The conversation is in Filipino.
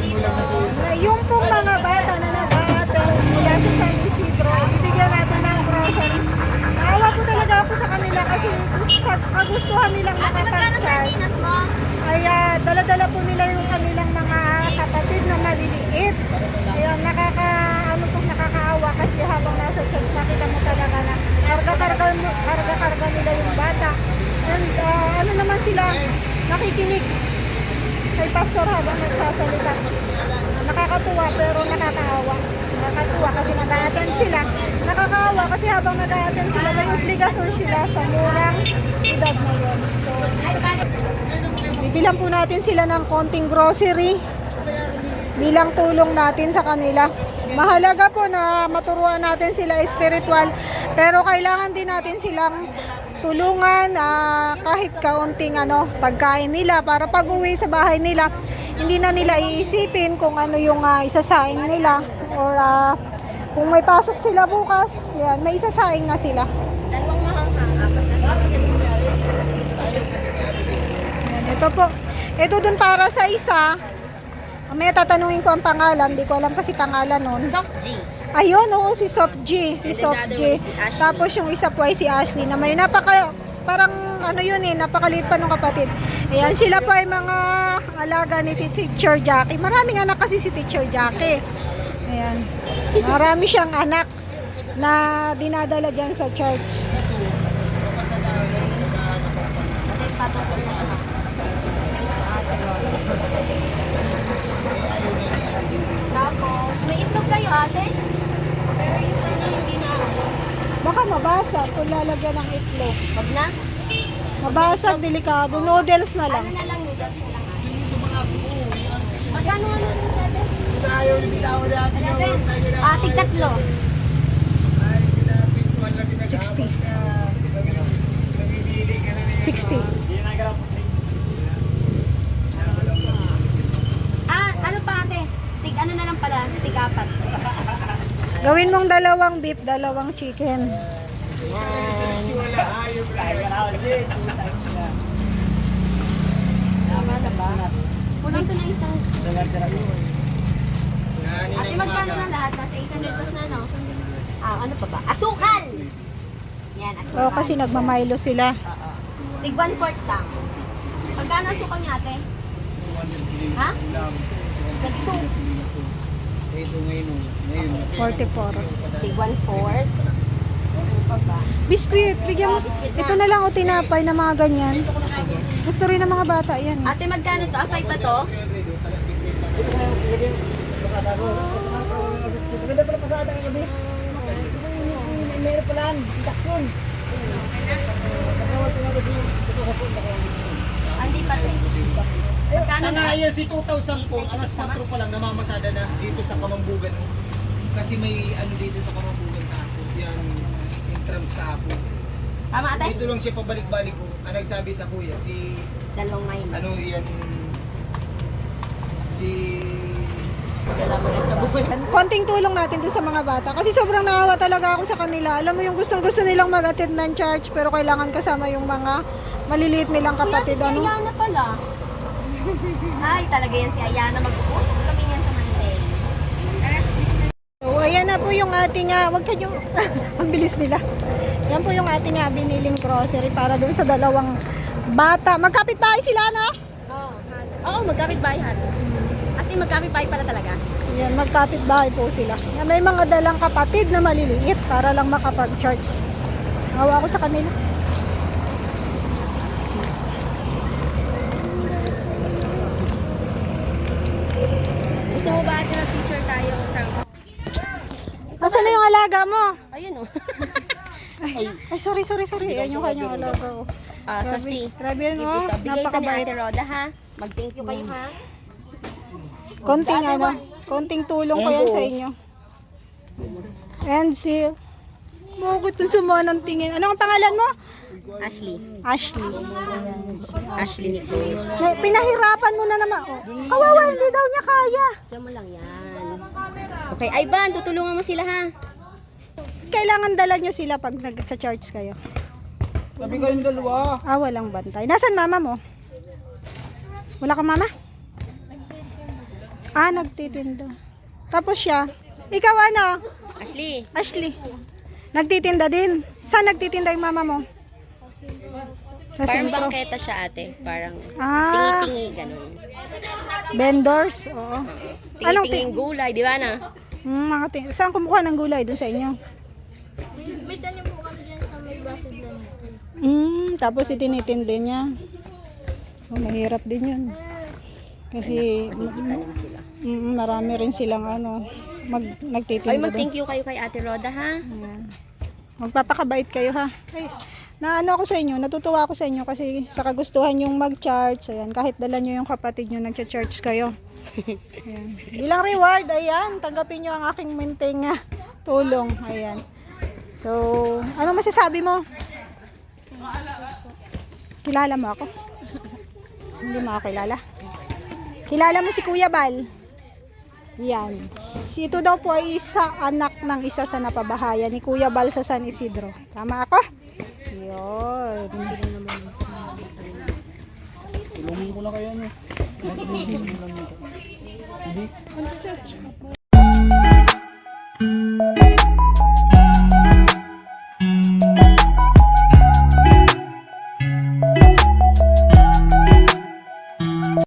pumunta dito? Yung pong mga bata na nag-aattend mula sa San Isidro, bibigyan natin ng grocery. Naawa po talaga ako sa kanila kasi sa kagustuhan nilang makapag-charge. Ay, dala-dala po nila yung kanilang mga kapatid na maliliit. Ayun, nakaka, ano pong nakakaawa kasi habang nasa church, makita mo talaga na karga-karga, karga-karga nila yung bata. And uh, ano naman sila, nakikinig kay Pastor habang nagsasalita. Nakakatuwa pero nakakaawa. Nakakatuwa kasi nag-a-attend sila. Nakakaawa kasi habang nag-a-attend sila, may obligasyon sila sa murang edad na yun. So, bibilang po natin sila ng konting grocery bilang tulong natin sa kanila. Mahalaga po na maturuan natin sila spiritual, pero kailangan din natin silang tulungan ah, kahit kaunting ano, pagkain nila para pag uwi sa bahay nila, hindi na nila iisipin kung ano yung ah, isasaing nila or ah, kung may pasok sila bukas, yan, may isasaing na sila. Dalawang mahanghang, apat na Yan, ito po. Ito dun para sa isa. May tatanungin ko ang pangalan. Hindi ko alam kasi pangalan nun. Soft G. Ayun, oo, si Soft G. Si Soft G. Tapos yung isa po ay si Ashley na may napaka, parang ano yun eh, napakaliit pa nung kapatid. Ayan, sila po ay mga alaga ni Teacher Jackie. Maraming anak kasi si Teacher Jackie. Ayan. Marami siyang anak na dinadala dyan sa church. Tapos, may itlog kayo ate? Pero yung sa inyo hindi na. Baka mabasag kung lalagyan ng itlog. Wag na. Mabasag, delikado. Noodles na lang. Ano na lang, noodles na lang. Magkano ano rin sa ate? Eleven. Ah, tig tatlo. 60. 60. Ah, ano pa ate? Tig ano na lang pala? Tig apat. Gawin mong dalawang beef, dalawang chicken. Tama na ba? Kulang to na isang... Ate, magkano na lahat? Nasa 800 plus na, no? Ah, ano pa ba? Asukal! Yan, asukal. Oo, kasi nagmamilo sila. Oo. Tig one fourth lang. Magkano asukal niya, ate? Ha? 22. 44. Tig one fourth. Ano pa ba? Biscuit, bigyan mo. Oh. Ito na lang o tinapay na mga ganyan. Sige. Gusto rin ng mga bata yan. eh. Ate, magkano to? Ah, five pa to? Andi pa to. Magkano na? Nga yan, si 2000 po, alas 4 pa lang namamasada na dito sa Kamambugan. Kasi may ano dito sa Kamambugan kahapon. Yan, entrance kahapon. Tama, ate? Dito lang siya pabalik-balik ko. Ang nagsabi sa kuya, si, Dalawang ngayon. ano yan, si... Salamat na sa buwan. Konting tulong natin doon sa mga bata. Kasi sobrang nahawa talaga ako sa kanila. Alam mo yung gustong gusto nilang mag-attend ng church pero kailangan kasama yung mga maliliit nilang kapatid. si Ano? Ayana pala. Ay, talaga yan si Ayana. Mag-uusap kami yan sa Monday. So, ayan na po yung ating, ah, wag kayo, ang bilis nila. Yan po yung ating ah, biniling grocery para doon sa dalawang bata. Magkapit bahay sila, no? Oo, oh, oh, magkapit bahay halos. As in, magkapit bahay pala talaga. Yan, magkapit bahay po sila. Yan, may mga dalang kapatid na maliliit para lang makapag-church. Hawa ko sa kanila. Gusto mo ba na teacher tayo, Frank? Nasaan na yung alaga mo? Ayun oh. Ay, sorry, sorry, sorry. Yan yung kanyang alaga. oh. Ah, Grabe, Sophie. grabe yan, oh. bigay ito ni Napakabait. Roda ha. Mag-thank you kayo ha. Konting ano, konting tulong ko yan sa inyo. And si... Bakit yung suma ng tingin? Ano ang pangalan mo? Ashley. Ashley. Ashley Nicole. Na, pinahirapan mo na naman. Oh. Kawawa, hindi daw niya kaya. Diyan mo lang yan. Okay, Ivan, tutulungan mo sila ha. Kailangan dala niyo sila pag nag-charge kayo. Sabi kayong dalawa. Ah, walang bantay. Nasaan mama mo? Wala kang mama? Ah, nagtitinda. Tapos siya. Ikaw ano? Ashley. Ashley. Nagtitinda din. Saan nagtitinda yung mama mo? Sa Parang sentro. bangketa siya ate. Parang Ah, tingi-tingi ganun. vendors. Oo. Anong Tingi-tingi yung gulay, di ba na? Hmm, mga ting- Saan kumukuha ng gulay doon sa inyo? May tanim po kami dyan sa may basid lang. Hmm, tapos itinitindi niya. Oh, mahirap din yun. Kasi mm, marami rin silang ano, mag, nagtitinda Ay, mag-thank you kayo kay Ate Roda, ha? Magpapakabait kayo ha. Ay, na ano ako sa inyo, natutuwa ako sa inyo kasi sa kagustuhan yung mag-charge. Ayan, kahit dala nyo yung kapatid nyo, nag-charge kayo. Ayan. Bilang reward, ayan, tanggapin nyo ang aking minting ah, tulong. Ayan. So, ano masasabi mo? Kilala mo ako? Hindi mo ako kilala? Kilala mo si Kuya Bal? Yan. Si ito daw po ay isa anak ng isa sa napabahayan ni Kuya Bal sa San Isidro. Tama ako? Yun. Tulungin ko na kayo ano.